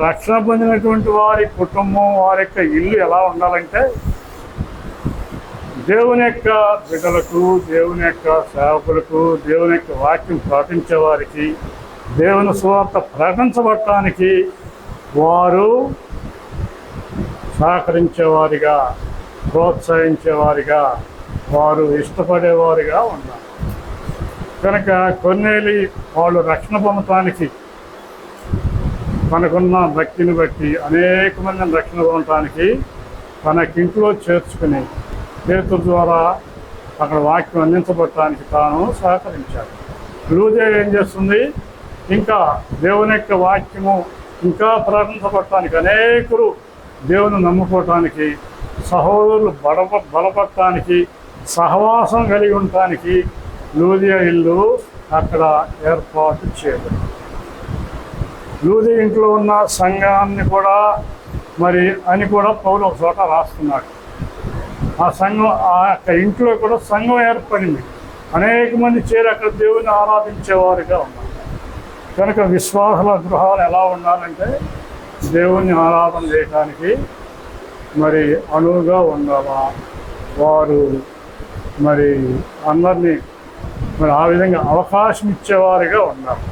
రక్షణ పొందినటువంటి వారి కుటుంబం వారి యొక్క ఇల్లు ఎలా ఉండాలంటే దేవుని యొక్క బిడ్డలకు దేవుని యొక్క సేవకులకు దేవుని యొక్క వాక్యం ప్రకటించే వారికి దేవుని సువార్త ప్రకటించబడటానికి వారు సహకరించేవారిగా ప్రోత్సహించేవారిగా వారు ఇష్టపడేవారిగా ఉన్నారు కనుక కొన్నేళ్ళు వాళ్ళు రక్షణ పొందటానికి మనకున్న భక్తిని బట్టి అనేక మందిని రక్షణ పొందటానికి తనకింట్లో చేర్చుకుని చేతుల ద్వారా అక్కడ వాక్యం అందించబడటానికి తాను సహకరించాడు. లూదే ఏం చేస్తుంది? ఇంకా దేవుని యొక్క వాక్యము ఇంకా ప్రకటించబడటానికి అనేకులు దేవుని నమ్ముకోవటానికి సహోదరులు బలప బలపడటానికి సహవాసం కలిగి ఉండటానికి లూదియా ఇల్లు అక్కడ ఏర్పాటు చేయబడింది. లూది ఇంట్లో ఉన్న సంఘాన్ని కూడా మరి అని కూడా పౌలు ఒక చోట రాస్తున్నాడు. ఆ సంఘం ఆ యొక్క ఇంట్లో కూడా సంఘం ఏర్పడింది. అనేక మంది చేరి అక్కడ దేవుని ఆరాధించేవారుగా ఉన్నారు. కనుక విశ్వాసుల గృహాలు ఎలా ఉండాలంటే దేవుణ్ణి ఆరాధన చేయడానికి మరి అనువుగా ఉండాలా? వారు మరి అందరినీ మరి ఆ విధంగా అవకాశం ఇచ్చేవారుగా ఉన్నారు